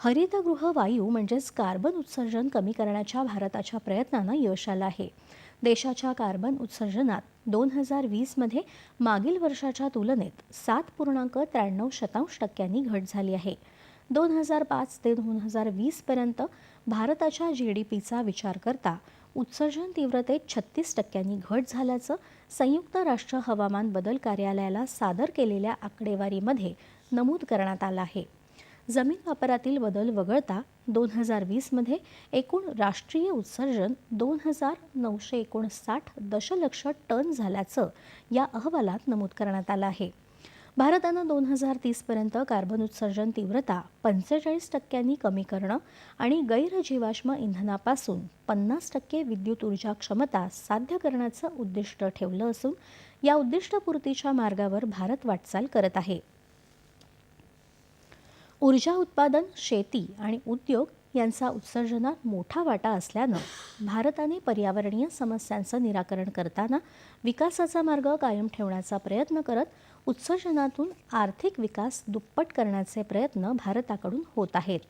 हरितगृह वायू म्हणजेच कार्बन उत्सर्जन कमी करण्याच्या भारताच्या प्रयत्नांना यश आलं आहे. देशाच्या कार्बन उत्सर्जनात दोन हजार वीसमध्ये मागील वर्षाच्या तुलनेत सात पूर्णांक त्र्याण्णव शतांश टक्क्यांनी घट झाली आहे. दोन हजार पाच ते दोन हजार वीसपर्यंत भारताच्या जी डी पीचा विचार करता उत्सर्जन तीव्रतेत छत्तीस टक्क्यांनी घट झाल्याचं संयुक्त राष्ट्र हवामान बदल कार्यालयाला सादर केलेल्या आकडेवारीमध्ये नमूद करण्यात आलं आहे. जमीन वापरातील बदल वगळता दोन हजार वीसमध्ये एकूण राष्ट्रीय उत्सर्जन दोन हजार नऊशे एकोणसाठ दशलक्ष टन झाल्याचं या अहवालात नमूद करण्यात आलं आहे. भारतानं दोन हजार तीसपर्यंत कार्बन उत्सर्जन तीव्रता पंचेचाळीस टक्क्यांनी कमी करणं आणि गैरजीवाश्म इंधनापासून पन्नास टक्के विद्युत ऊर्जा क्षमता साध्य करण्याचं उद्दिष्ट ठेवलं असून या उद्दिष्टपूर्तीच्या मार्गावर भारत वाटचाल करत आहे. ऊर्जा उत्पादन शेती आणि उद्योग यांचा उत्सर्जनात मोठा वाटा असल्यानं भारताने पर्यावरणीय समस्यांचं निराकरण करताना विकासाचा मार्ग कायम ठेवण्याचा प्रयत्न करत उत्सर्जनातून आर्थिक विकास दुप्पट करण्याचे प्रयत्न भारताकडून होत आहेत.